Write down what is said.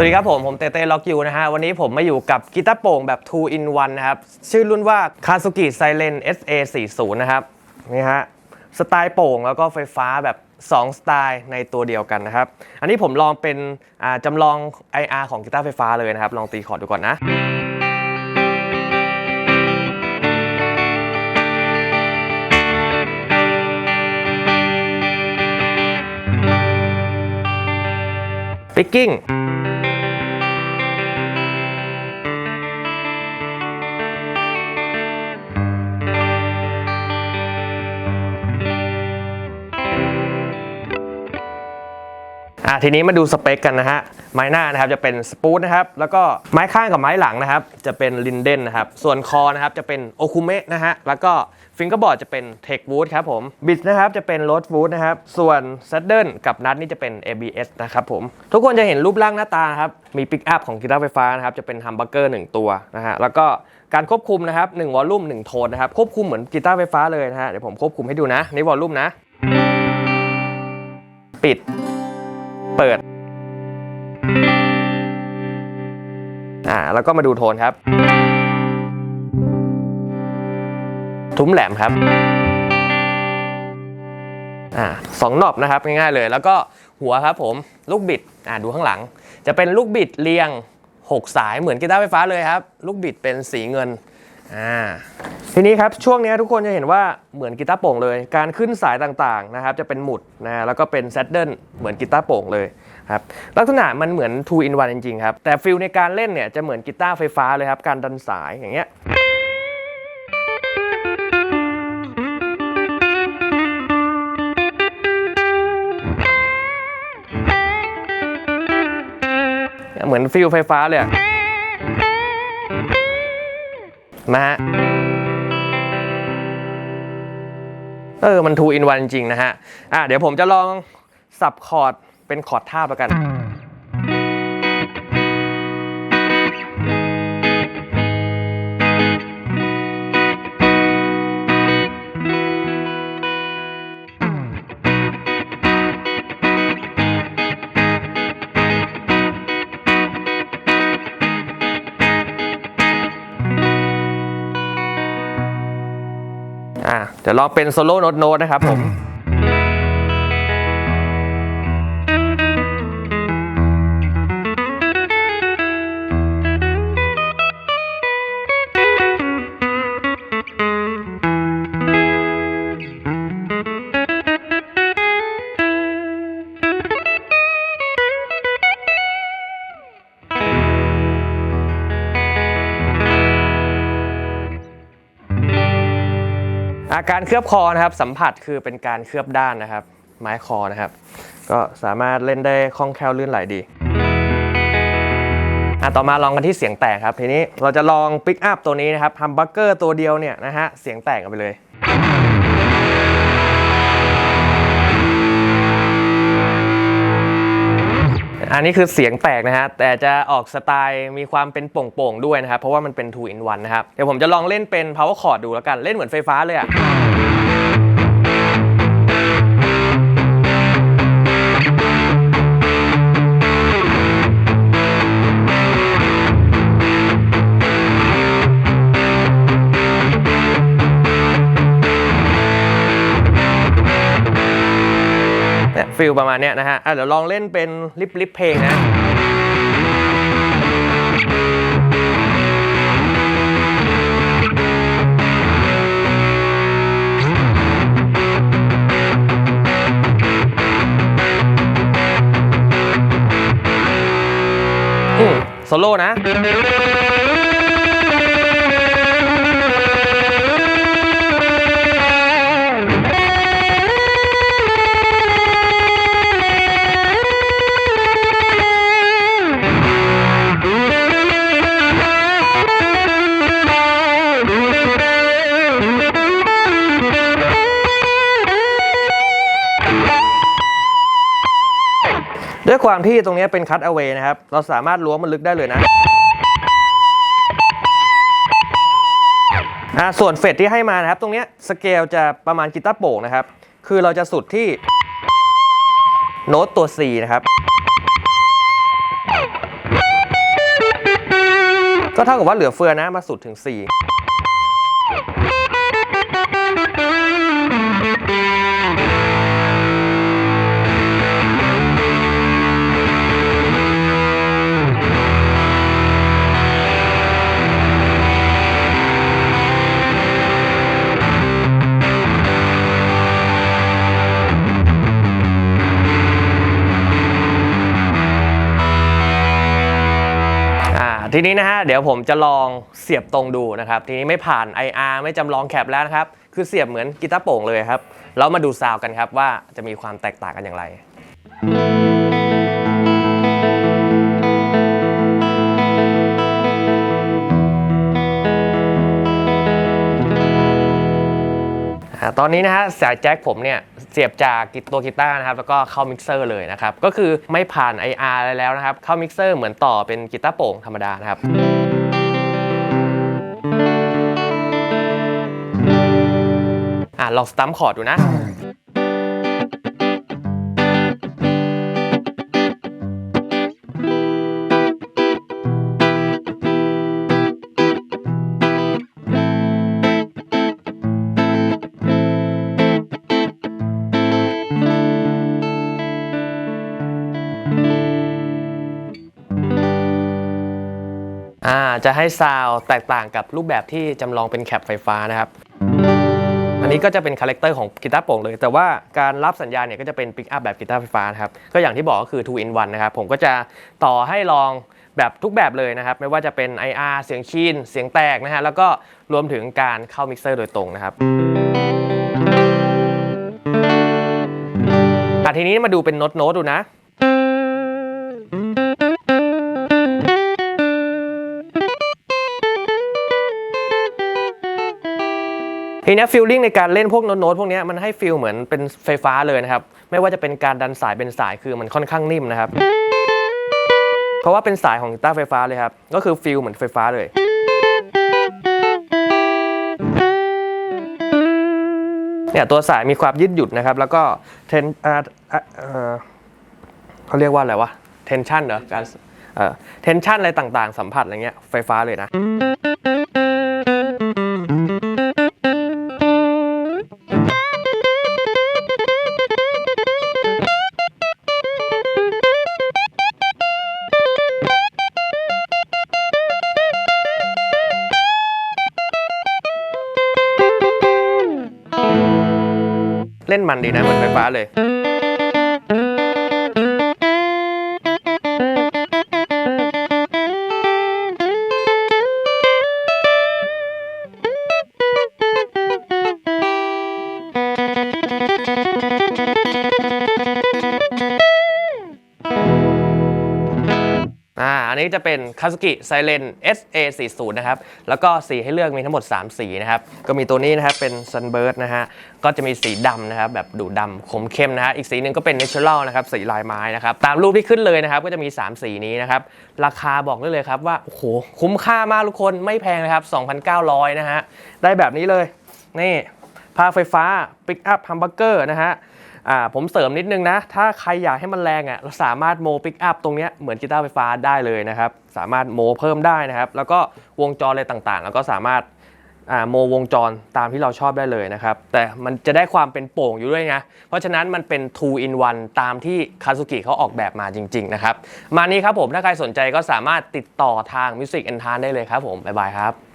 สวัสดีครับผม ผมเตเต้ล็อกยูนะฮะ วันนี้ผมมาอยู่กับกีตาร์โป่งแบบ 2 in 1 นะครับ ชื่อรุ่นว่า Kazuki Silent SA40 นะครับ นี่ฮะ สไตล์โป่งแล้วก็ไฟฟ้าแบบ 2 สไตล์ในตัวเดียวกันนะครับ อันนี้ผมลองเป็นจำลอง IR ของกีตาร์ไฟฟ้าเลยนะครับ ลองตีคอร์ดดูก่อนนะปิกกิ้ง อะทีนี้มาดูสเปคกันนะฮะ ไม้หน้านะครับจะเป็นสปูตนะครับ แล้วก็ไม้ข้างกับไม้หลังนะครับ จะเป็นลินเดนนะครับ ส่วนคอนะครับจะเป็นโอคุเมะนะฮะ แล้วก็ฟิงเกอร์บอร์ดจะเป็นเทควูดครับผม บิดนะครับจะเป็นโรดวูดนะครับ ส่วนซัดเดิลกับนัทนี่จะเป็น ABS นะครับผม ทุกคนจะเห็นรูปร่างหน้าตาครับ มีปิกอัพของกีตาร์ไฟฟ้านะครับ จะเป็นฮัมเบักเกอร์1ตัวนะฮะ แล้วก็การควบคุมนะครับ1วอลลุ่ม1โทนนะครับ ควบคุมเหมือนกีตาร์ไฟฟ้าเลยนะฮะ เดี๋ยวผมควบคุมให้ดูนะนี่วอลลุ่มนะ ปิด เปิดอ่าแล้วก็มาดูโทนครับ ทุ้มแหลมครับอ่าสองนอบนะครับง่ายๆเลย แล้วก็หัวครับผมลูกบิดอ่าดูข้างหลัง จะเป็นลูกบิดเรียง 6 สายเหมือนกีตาร์ไฟฟ้าเลยครับ ลูกบิดเป็นสีเงินอ่า ทีนี้ครับช่วงนี้ทุกคนจะเห็นว่าเหมือนกีตาร์โป่งเลย การขึ้นสายต่างๆนะครับจะเป็นหมุดนะแล้วก็เป็นแซดเดิลเหมือนกีตาร์โป่งเลยครับลักษณะมันเหมือน 2 in 1 จริงๆครับ แต่ฟิลในการเล่นเนี่ยจะเหมือนกีตาร์ไฟฟ้าเลยครับ การดันสายอย่างเงี้ยเหมือนฟิลไฟฟ้าเลยนะฮะ เออมันทูอินวันจริงๆนะฮะอะเดี๋ยวผมจะลองสับคอร์ดเป็นคอร์ดท่าประกัน ดี๋ยวลองเป็นโซโล่โน้ตโน้ตนะครับผม อาการเคลือบคอนะครับสัมผัสคือเป็นการเคลือบด้านนะครับ ไม้คอนะครับ ก็สามารถเล่นได้คล่องแคล่วลื่นไหลดีอะต่อมาลองกันที่เสียงแตกครับทีนี้เราจะลองปิกอัพตัวนี้นะครับฮัมบักเกอร์ตัวเดียวเนี่ยนะฮะเสียงแตกกันไปเลย อันนี้คือเสียงแตกนะฮะ แต่จะออกสไตล์มีความเป็นโป่งๆด้วยนะครับ เพราะว่ามันเป็น 2 in 1 นะครับ เดี๋ยวผมจะลองเล่นเป็น power chord ดูแล้วกัน เล่นเหมือนไฟฟ้าเลยอะเฟิลประมาณเนี้ยนะฮะอะเดี๋ยวลองเล่นเป็นลิปลิปเพลงนะโซโล่นะ ความที่ตรงนี้เป็นคัตเอา a y นะครับ เราสามารถล้วงมันลึกได้เลยนะอ่าส่วนเฟดที่ให้มานะครับ ตรงนี้สเกลจะประมาณกีตาร์โป่งนะครับ คือเราจะสุดที่โน้ตตัว C นะครับ ก็เท่ากับว่าเหลือเฟือนะมาสุดถึง 4 ทีนี้นะฮะเดี๋ยวผมจะลองเสียบตรงดูนะครับ ทีนี้ไม่ผ่าน IR ไม่จำลองแคปแล้วนะครับ คือเสียบเหมือนกีตาร์โป่งเลยครับ แล้วมาดูซาวกันครับว่าจะมีความแตกต่างกันอย่างไร ตอนนี้นะฮะสายแจ็คผมเนี่ยเสียบจากตัวกีตาร์นะครับแล้วก็เข้ามิกเซอร์เลยนะครับก็คือไม่ผ่าน IR อะไรแล้วนะครับเข้ามิกเซอร์เหมือนต่อเป็นกีตาร์โปร่งธรรมดานะครับอะลองสตัมคอร์ดดูนะ จะให้ซาวแตกต่างกับรูปแบบที่จำลองเป็นแคปไฟฟ้านะครับอันนี้ก็จะเป็นคาแรคเตอร์ของกีตาร์โปร่งเลย แต่ว่าการรับสัญญาณเนี่ยก็จะเป็นปิกอัพแบบกีตาร์ไฟฟ้านะครับ ก็อย่างที่บอกก็คือ 2 in 1 นะครับ ผมก็จะต่อให้ลองแบบทุกแบบเลยนะครับ ไม่ว่าจะเป็น IR เสียงคีนเสียงแตกนะฮะ แล้วก็รวมถึงการเข้ามิกเซอร์โดยตรงนะครับอะทีนี้มาดูเป็นโน้ตโน้ตดูนะ ทีนี้ฟิลลิ่งในการเล่นพวกโน้ตพวกนี้มันให้ฟิลเหมือนเป็นไฟฟ้าเลยนะครับ ไม่ว่าจะเป็นการดันสายเป็นสายคือมันค่อนข้างนิ่มนะครับ เพราะว่าเป็นสายของกีตาร์ไฟฟ้าเลยครับ ก็คือฟิลเหมือนไฟฟ้าเลย เนี่ยตัวสายมีความยืดหยุ่นนะครับ แล้วก็เทนเออเขาเรียกว่าอะไรวะ เทนชันเหรอการเอ่อเทนชันอะไรต่างๆ สัมผัสอะไรเงี้ยไฟฟ้าเลยนะ มันดีนะเหมือนไฟฟ้าเลย อันนี้จะเป็น Kazuki Silent SA40 นะครับ แล้วก็สีให้เลือกมีทั้งหมด 3 สีนะครับ ก็มีตัวนี้นะครับเป็น Sunburst นะฮะ ก็จะมีสีดำนะครับ แบบดูดำคมเข้มนะฮะ อีกสีหนึ่งก็เป็น Natural นะครับ สีลายไม้นะครับ ตามรูปที่ขึ้นเลยนะครับ ก็จะมี 3 สีนี้นะครับ ราคาบอกได้เลยครับว่า โอ้โห คุ้มค่ามากทุกคน ไม่แพงนะครับ 2,900 นะฮะ ได้แบบนี้เลย นี่พาไฟฟ้าปิกอัพฮัมเบอร์เกอร์นะฮะ อ่าผมเสริมนิดนึงนะ ถ้าใครอยากให้มันแรงอะเราสามารถโมปิกอัพตรงเนี้ยเหมือนกีตาร์ไฟฟ้าได้เลยนะครับ สามารถโมเพิ่มได้นะครับ แล้วก็วงจรอะไรต่างๆ แล้วก็สามารถอ่าโมวงจรตามที่เราชอบได้เลยนะครับ แต่มันจะได้ความเป็นโป่งอยู่ด้วยไงเพราะฉะนั้นมันเป็น 2 in 1 ตามที่คา z ุกิเขาออกแบบมาจริง ๆ นะครับ มานี้ครับผมถ้าใครสนใจก็สามารถติดต่อทาง Music and t a n ได้เลยครับผม บ๊ายบายครับ